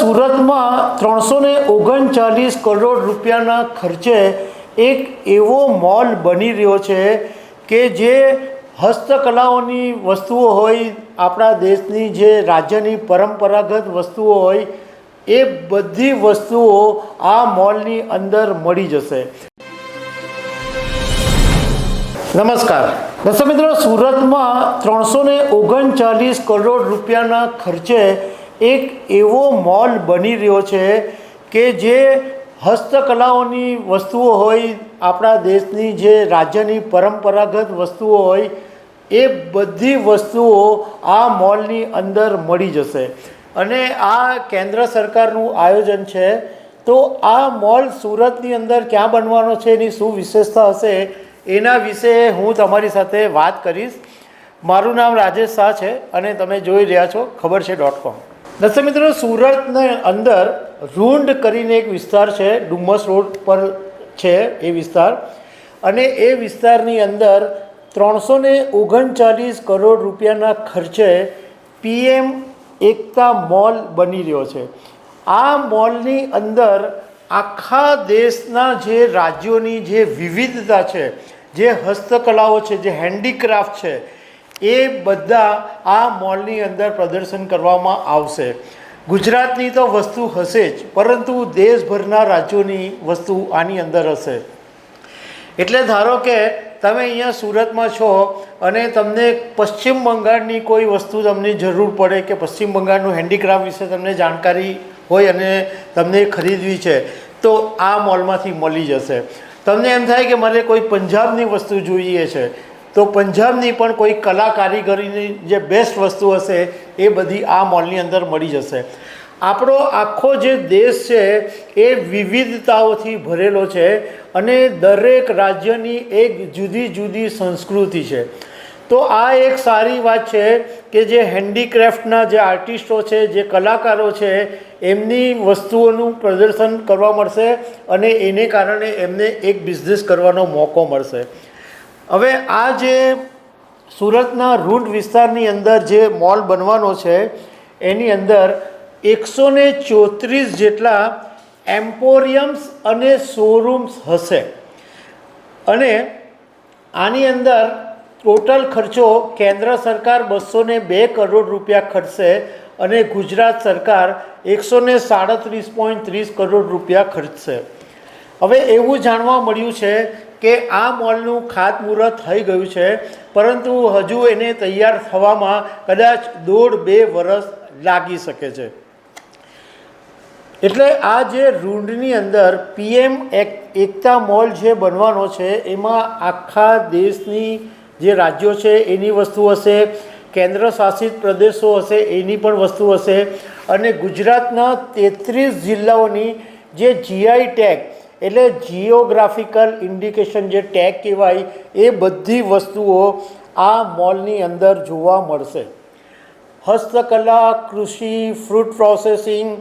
સુરતમાં ત્રણસો ને ઓગણચાલીસ કરોડ રૂપિયાના ખર્ચે એક એવો મોલ બની રહ્યો છે કે જે હસ્તકલાઓની વસ્તુઓ હોય, આપણા દેશની જે રાજ્યની પરંપરાગત વસ્તુઓ હોય, એ બધી વસ્તુઓ આ મોલની અંદર મળી જશે. નમસ્કાર. દર્શક મિત્રો, સુરતમાં ત્રણસો ઓગણચાલીસ કરોડ રૂપિયાના ખર્ચે એક એવો મોલ બની રહ્યો છે કે જે હસ્તકલાઓની વસ્તુઓ હોય, આપણા દેશની જે રાજ્યની પરંપરાગત વસ્તુઓ હોય, એ બધી વસ્તુઓ આ મોલની અંદર મળી જશે. અને આ કેન્દ્ર સરકારનું આયોજન છે. તો આ મોલ સુરતની અંદર ક્યાં બનવાનો છે, એની શું વિશેષતા હશે, એના વિશે હું તમારી સાથે વાત કરીશ. મારું નામ રાજેશ શાહ છે અને તમે જોઈ રહ્યા છો ખબર છે ડોટ કોમ. દર્શક મિત્રો, સુરતને અંદર રૂંડ કરીને એક વિસ્તાર છે, ડુમસ રોડ પર છે એ વિસ્તાર. અને એ વિસ્તારની અંદર ત્રણસો ને ઓગણચાલીસ કરોડ રૂપિયાના ખર્ચે પીએમ એકતા મોલ બની રહ્યો છે. આ મોલની અંદર આખા દેશના જે રાજ્યોની જે વિવિધતા છે, જે હસ્તકલાઓ છે, જે હેન્ડીક્રાફ્ટ છે એ બધા આ મોલની અંદર પ્રદર્શન કરવામાં આવશે. ગુજરાતની તો વસ્તુ હશે જ, પરંતુ દેશભરના રાજ્યોની વસ્તુ આની અંદર હશે. એટલે ધારો કે તમે અહીંયા સુરતમાં છો અને તમને પશ્ચિમ બંગાળની કોઈ વસ્તુ તમને જરૂર પડે કે પશ્ચિમ બંગાળનું હેન્ડીક્રાફ્ટ વિશે તમને જાણકારી હોય અને તમને ખરીદવી છે, તો આ મોલમાંથી મળી જશે. તમને એમ થાય કે મારે કોઈ પંજાબની વસ્તુ જોઈએ છે. તો પંજાબની પણ કોઈ કલા કારીગરીની જે બેસ્ટ વસ્તુ હશે, એ બધી આ મોલની અંદર મળી જશે. આપણો આખો જે દેશ છે, એ વિવિધતાઓથી ભરેલો છે અને દરેક રાજ્યની એક જુદી જુદી સંસ્કૃતિ છે. તો આ એક સારી વાત છે કે જે હેન્ડીક્રાફ્ટના જે આર્ટિસ્ટો છે, જે કલાકારો છે, એમની વસ્તુઓનું પ્રદર્શન કરવા મળશે અને એને કારણે એમને એક બિઝનેસ કરવાનો મોકો મળશે. હવે આ જે સુરતના રૂટ વિસ્તારની અંદર જે મોલ બનવાનો છે, એની અંદર એકસો ને ચોત્રીસ જેટલા એમ્પોરિયમ્સ અને શોરૂમ્સ હશે. અને આની અંદર ટોટલ ખર્ચો કેન્દ્ર સરકાર બસો ને બે કરોડ રૂપિયા ખર્ચશે અને ગુજરાત સરકાર એકસો ને સાડત્રીસ પોઈન્ટ ત્રીસ કરોડ રૂપિયા ખર્ચશે. હવે એવું જાણવા મળ્યું છે કે આ મોલનું ખાતમુહૂર્ત થઈ ગયું છે, પરંતુ હજુ એને તૈયાર થવામાં કદાચ દોઢ બે વર્ષ લાગી શકે છે. એટલે આ જે રૂંડની અંદર પીએમ એક એકતા મોલ જે બનવાનો છે, એમાં આખા દેશની જે રાજ્યો છે, એની વસ્તુ હશે કેન્દ્ર શાસિત પ્રદેશો હશે, એની પણ વસ્તુ હશે, અને ગુજરાતના તેત્રીસ જિલ્લાઓની જે જીઆઈ ટેગ એટલે જીઓગ્રાફિકલ ઇન્ડિકેશન જે ટેગ કહેવાય, એ બધી વસ્તુઓ આ મોલની અંદર જોવા મળશે. હસ્તકલા, કૃષિ ફ્રૂટ પ્રોસેસિંગ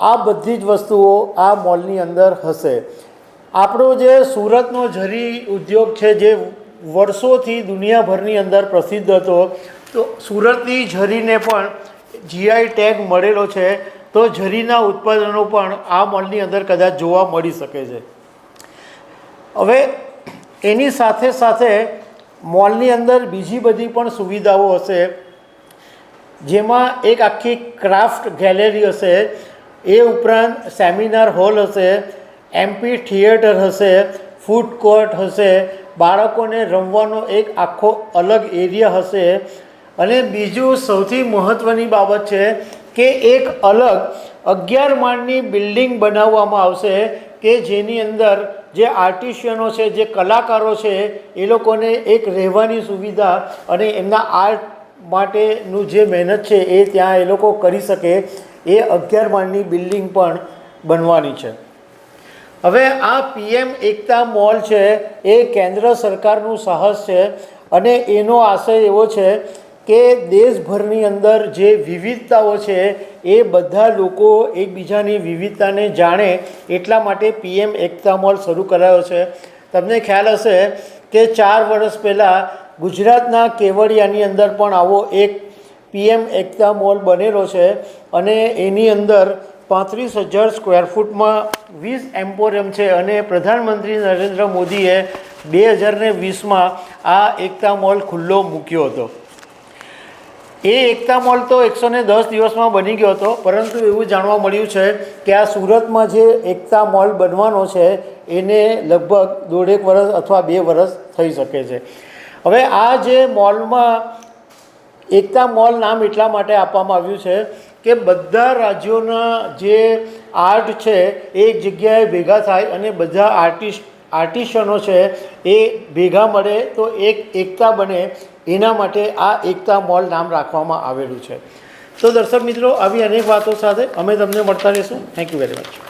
આ બધી જ વસ્તુઓ આ મોલની અંદર હશે. આપણો જે સુરતનો ઝરી ઉદ્યોગ છે, જે વર્ષોથી દુનિયાભરની અંદર પ્રસિદ્ધ હતો, તો સુરતની ઝરીને પણ જીઆઈ ટેગ મળેલો છે. તો ઝરીના ઉત્પાદનો પણ આ મોલની અંદર કદાચ જોવા મળી શકે છે. હવે એની સાથે સાથે મોલની અંદર બીજી બધી પણ સુવિધાઓ હશે, જેમાં એક આખી ક્રાફ્ટ ગેલેરી હશે, એ ઉપરાંત સેમિનાર હોલ હશે, એમપી થિયેટર હશે, ફૂડ કોર્ટ હશે, બાળકોને રમવાનો એક આખો અલગ એરિયા હશે. અને બીજું સૌથી મહત્ત્વની બાબત છે કે એક અલગ અગિયાર માળની બિલ્ડિંગ બનાવવામાં આવશે કે જેની અંદર જે આર્ટિશિયનો છે, જે કલાકારો છે, એ લોકોને એક રહેવાની સુવિધા અને એમના આર્ટ માટેનું જે મહેનત છે, એ ત્યાં એ લોકો કરી શકે એ અગિયાર માળની બિલ્ડિંગ પણ બનવાની છે. હવે આ પીએમ એકતા મોલ છે, એ કેન્દ્ર સરકારનું સાહસ છે અને એનો આશય એવો છે કે દેશભરની અંદર જે વિવિધતાઓ છે, એ બધા લોકો એકબીજાની વિવિધતાને જાણે એટલા માટે પીએમ એકતા મોલ શરૂ કરાયો છે. તમને ખ્યાલ હશે કે ચાર વર્ષ પહેલાં ગુજરાતના કેવડિયાની અંદર પણ આવો એક પીએમ એકતા મોલ બનેલો છે અને એની અંદર પાંત્રીસ હજાર સ્ક્વેર ફૂટમાં વીસ એમ્પોરિયમ છે અને પ્રધાનમંત્રી નરેન્દ્ર મોદીએ બે હજાર ને વીસમાં આ એકતા મોલ ખુલ્લો મૂક્યો હતો. એ એકતા મોલ તો એકસો ને દસ દિવસમાં બની ગયો હતો, પરંતુ એવું જાણવા મળ્યું છે કે આ સુરતમાં જે એકતા મોલ બનવાનો છે, એને લગભગ દોઢેક વર્ષ અથવા બે વર્ષ થઈ શકે છે. હવે આ જે મોલમાં એકતા મોલ નામ એટલા માટે આપવામાં આવ્યું છે કે બધા રાજ્યોના જે આર્ટ છે એ એક જગ્યાએ ભેગા થાય અને બધા આર્ટિસ્ટ આર્ટિસ્ટનો છે એ ભેગા મળે તો એક એકતા બને એના માટે આ એકતા મોલ નામ રાખવામાં આવેલું છે. તો દર્શક મિત્રો, આવી અનેક વાતો સાથે અમે તમને મળતા રહીશું. Thank you very much